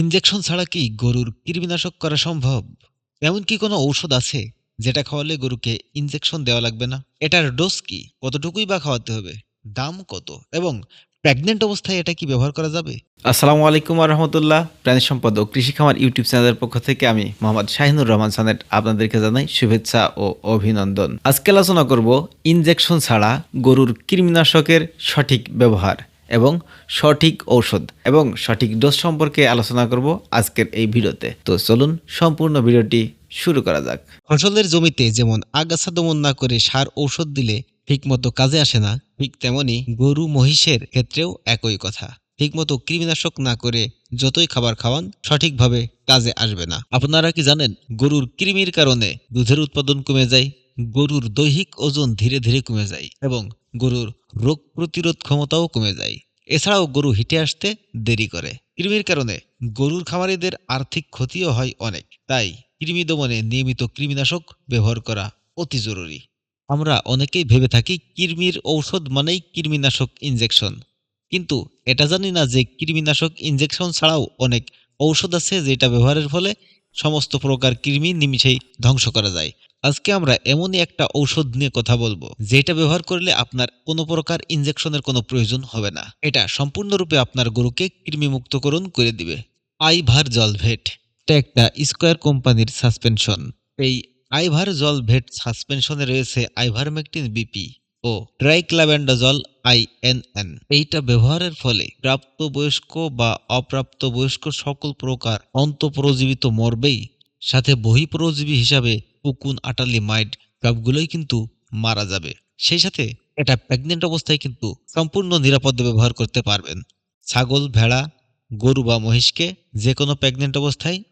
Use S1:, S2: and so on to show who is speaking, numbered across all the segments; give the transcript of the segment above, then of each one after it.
S1: Injection ছাড়া কি গরুর কৃমিনাশক করা সম্ভব? এমন কি কোনো ঔষধ আছে যেটা খাওয়ালে গরুকে ইনজেকশন দেওয়া লাগবে না? এটার ডোজ কি? কতটুকুই বা খাওয়াতে হবে? দাম কত? এবং প্রেগনেন্ট অবস্থায় এটা কি ব্যবহার করা যাবে?
S2: আসসালামু আলাইকুম রহমতুল্লাহ প্রাণী সম্পদ ও কৃষি খামার ইউটিউব চ্যানেলের পক্ষ থেকে আমি মোহাম্মদ শাহিনুর রহমান সানেট আপনাদেরকে জানাই শুভেচ্ছা ও অভিনন্দন। আজকে আলোচনা করব ইনজেকশন ছাড়া গরুর কৃমিনাশকের সঠিক ব্যবহার। এবং সঠিক ঔষধ এবং সঠিক ডোজ সম্পর্কে আলোচনা করব আজকের এই ভিডিওতে। তো চলুন সম্পূর্ণ ভিডিওটি শুরু করা যাক।
S1: ফসলের জমিতে যেমন আগাছা দমন না করে সার ঔষধ দিলে ঠিকমতো কাজে আসে না, ঠিক তেমনি গরু মহিষের ক্ষেত্রেও একই কথা। ঠিকমতো কৃমিনাশক না করে যতই খাবার খাওয়ান, সঠিকভাবে কাজে আসবে না। আপনারা কি জানেন, গরুর কৃমির কারণে দুধের উৎপাদন কমে যায়, গরুর দৈহিক ওজন ধীরে ধীরে কমে যায় এবং গরুর রোগ প্রতিরোধ ক্ষমতাও কমে যায়। এছাড়াও গরু হিটে আসতে দেরি করে। কৃমির কারণে গরুর খামারিদের আর্থিক ক্ষতিও হয় অনেক। তাই কৃমি দমনে নিয়মিত কৃমিনাশক ব্যবহার করা অতি জরুরি। আমরা অনেকেই ভেবে থাকি কৃমির ঔষধ মানেই কৃমিনাশক ইনজেকশন। কিন্তু এটা জানি না যে কৃমিনাশক ইনজেকশন ছাড়াও অনেক ঔষধ আছে যেটা ব্যবহারের ফলে সমস্ত প্রকার কৃমি নিমিষেই ধ্বংস করা যায়। আজকে আমরা এমনই একটা ঔষধ নিয়ে কথা বলব, যেটা ব্যবহার করলে আপনার কোনো প্রকার ইনজেকশনের কোনো প্রয়োজন হবে না। এটা সম্পূর্ণরূপে আপনার গরুকে কৃমিমুক্তকরণ করে দিবে। আইভার জলভেট এটা একটা স্কোয়ার কোম্পানির সাসপেনশন। এই আইভার জল ভেট সাসপেনশনে রয়েছে আইভারমেকটিন বিপি ও ট্রাইক্লাবেন্ডাজল আইএনএন এইটা ব্যবহারের ফলে প্রাপ্তবয়স্ক বা অপ্রাপ্তবয়স্ক সকল প্রকার অন্তঃপরজীবিত মরবেই সাথে বহিঃপরজীবী হিসাবে উকুন, আটালি মাইড সবগুলোই কিন্তু মারা যাবে। সেই সাথে এটা প্রেগনেন্ট অবস্থায় কিন্তু সম্পূর্ণ নিরাপদে ব্যবহার করতে পারবেন। ছাগল, ভেড়া, গরু বা মহিষকে যে কোনো প্রেগনেন্ট অবস্থায়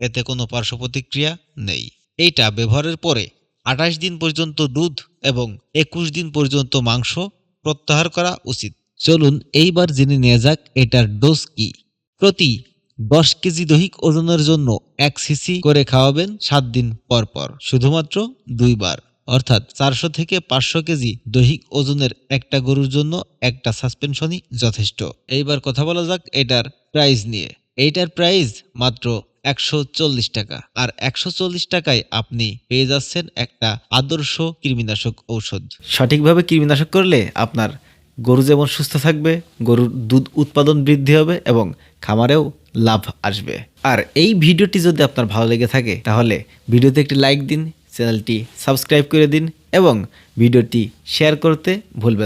S1: এতে কোনো পার্শ্ব প্রতিক্রিয়া নেই। এইটা ব্যবহারের পরে আঠাশ দিন পর্যন্ত দুধ এবং একুশ দিন পর্যন্ত মাংস প্রত্যাহার করা উচিত। চলুন এইবার জেনে নেওয়া যাক এটার ডোজ কি। প্রতি দশ কেজি দৈহিক ওজনের জন্য এক সিসি করে খাওয়াবেন সাত দিন পর পর, শুধুমাত্র দুইবার। অর্থাৎ চারশো থেকে পাঁচশো কেজি দৈহিক ওজনের একটা গরুর জন্য একটা সাসপেনশনই যথেষ্ট। এইবার কথা বলা যাক এটার প্রাইস নিয়ে। এইটার প্রাইস মাত্র একশো চল্লিশ টাকা আর একশো চল্লিশ টাকায় আপনি পেয়ে যাচ্ছেন একটা আদর্শ কৃমিনাশক ঔষধ।
S2: সঠিকভাবে কৃমিনাশক করলে আপনার গরু যেমন সুস্থ থাকবে, গরুর দুধ উৎপাদন বৃদ্ধি হবে এবং খামারেও লাভ আসবে। আর এই ভিডিওটি যদি আপনার ভালো লেগে থাকে, তাহলে ভিডিওতে একটি লাইক দিন, চ্যানেলটি সাবস্ক্রাইব করে দিন এবং ভিডিওটি শেয়ার করতে ভুলবেন না।